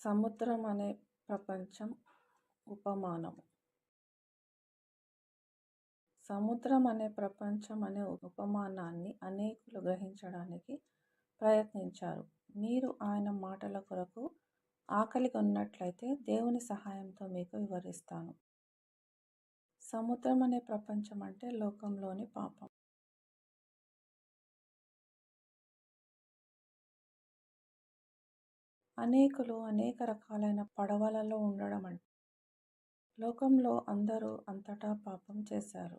సముద్రం అనే ప్రపంచం ఉపమానము సముద్రం అనే ప్రపంచం అనే ఉపమానాన్ని అనేకులు గ్రహించడానికి ప్రయత్నించారు. మీరు ఆయన మాటల కొరకు ఆకలిగొన్నట్లయితే దేవుని సహాయంతో మీకు వివరిస్తాను. సముద్రం అనే ప్రపంచం అంటే లోకంలోని పాపం. అనేకులు అనేక రకాలైన పడవలలో ఉండడం అంటే లోకంలో అందరూ అంతటా పాపం చేశారు.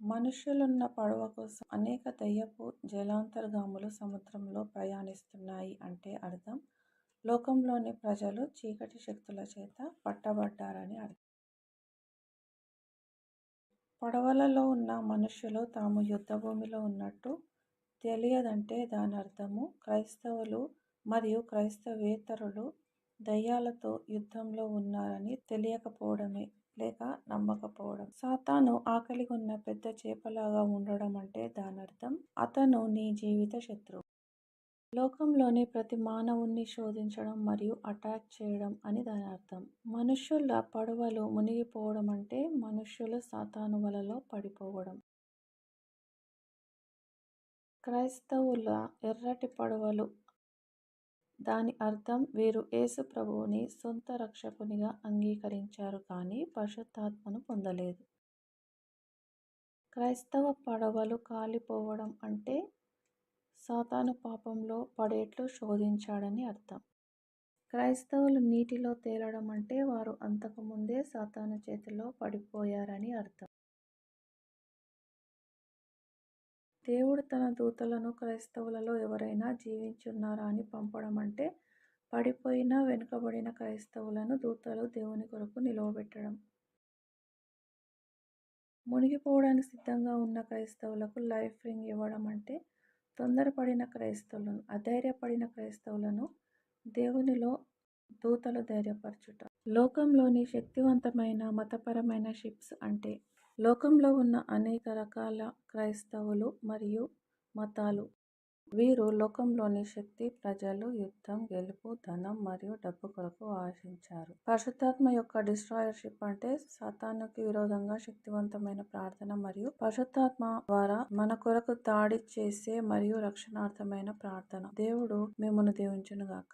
మనుష్యులున్న పడవ కోసం అనేక దయ్యపు జలాంతర్గాములు సముద్రంలో ప్రయాణిస్తున్నాయి అంటే అర్థం లోకంలోని ప్రజలు చీకటి శక్తుల చేత పట్టబడ్డారని అర్థం. పడవలలో ఉన్న మనుష్యులు తాము యుద్ధభూమిలో ఉన్నట్టు తెలియదంటే దానర్థము క్రైస్తవులు మరియు క్రైస్తవేతరులు దయ్యాలతో యుద్ధంలో ఉన్నారని తెలియకపోవడమే లేక నమ్మకపోవడం. సాతాను ఆకలిగొన్న పెద్ద చేపలాగా ఉండడం అంటే దానర్థం అతను నీ జీవిత శత్రువు. లోకంలోని ప్రతి మానవుణ్ణి శోధించడం మరియు అటాక్ చేయడం అని దానర్థం. మనుష్యుల పడవలు మునిగిపోవడం అంటే మనుష్యులు సాతాను వలలో పడిపోవడం. క్రైస్తవుల ఎర్రటి పడవలు దాని అర్థం వీరు యేసు ప్రభువుని సొంత రక్షకునిగా అంగీకరించారు కానీ పరిశుద్ధాత్మను పొందలేదు. క్రైస్తవ పడవలు కాలిపోవడం అంటే సాతాను పాపంలో పడేట్లు శోధించాడని అర్థం. క్రైస్తవులు నీటిలో తేలడం అంటే వారు అంతకుముందే సాతాను చేతిలో పడిపోయారని అర్థం. దేవుడు తన దూతలను క్రైస్తవులలో ఎవరైనా జీవించున్నారా అని పంపడం అంటే పడిపోయిన వెనుకబడిన క్రైస్తవులను దూతలు దేవుని కొరకు నిలువబెట్టడం. మునిగిపోవడానికి సిద్ధంగా ఉన్న క్రైస్తవులకు లైఫ్ రింగ్ ఇవ్వడం అంటే తొందరపడిన క్రైస్తవులను అధైర్యపడిన క్రైస్తవులను దేవునిలో దూతలు ధైర్యపరచుట. లోకంలోని శక్తివంతమైన మతపరమైన షిప్స్ అంటే లోకంలో ఉన్న అనేక రకాల క్రైస్తవులు మరియు మతాలు. వీరు లోకంలోని శక్తి ప్రజలు యుద్ధం గెలుపు ధనం మరియు డబ్బు కొరకు ఆశించారు. పరిశుద్ధాత్మ యొక్క డిస్ట్రాయర్షిప్ అంటే సతానుకి విరోధంగా శక్తివంతమైన ప్రార్థన మరియు పరిశుద్ధాత్మ ద్వారా మన కొరకు దాడి చేసే మరియు రక్షణార్థమైన ప్రార్థన. దేవుడు మిమ్మల్ని దీవించును గాక.